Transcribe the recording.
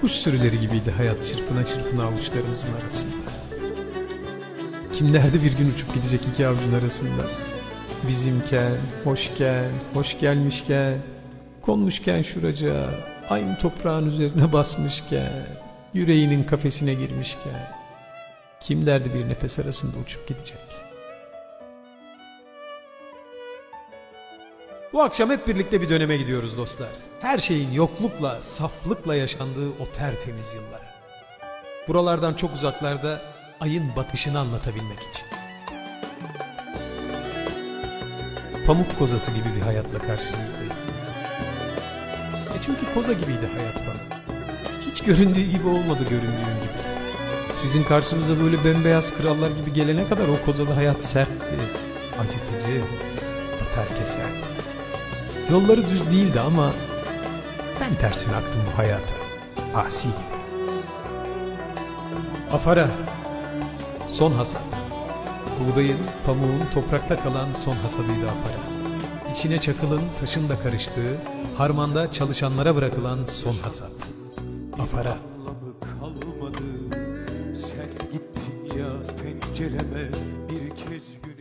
Kuş sürüleri gibiydi hayat çırpına çırpına avuçlarımızın arasında. Kim derdi bir gün uçup gidecek iki avucun arasında. Bizimken, hoşken, hoş gelmişken, konmuşken şuraca, aynı toprağın üzerine basmışken, yüreğinin kafesine girmişken. Kim derdi bir nefes arasında uçup gidecek. Bu akşam hep birlikte bir döneme gidiyoruz dostlar. Her şeyin yoklukla, saflıkla yaşandığı o tertemiz yıllara. Buralardan çok uzaklarda ayın batışını anlatabilmek için. Pamuk kozası gibi bir hayatla karşınızdayım. E çünkü koza gibiydi hayat bana. Hiç göründüğü gibi olmadı göründüğüm gibi. Sizin karşınıza böyle bembeyaz krallar gibi gelene kadar o kozalı hayat sertti, acıtıcı, batar keserdi. Yolları düz değildi ama ben tersine aktım bu hayata. Asi gibi. Afara. Son hasat. Buğdayın, pamuğun toprakta kalan son hasadıydı afara. İçine çakılın, taşın da karıştığı, harmanda çalışanlara bırakılan son hasat. Afara. kalmadı Sen gittin ya pencereme bir kez doğ-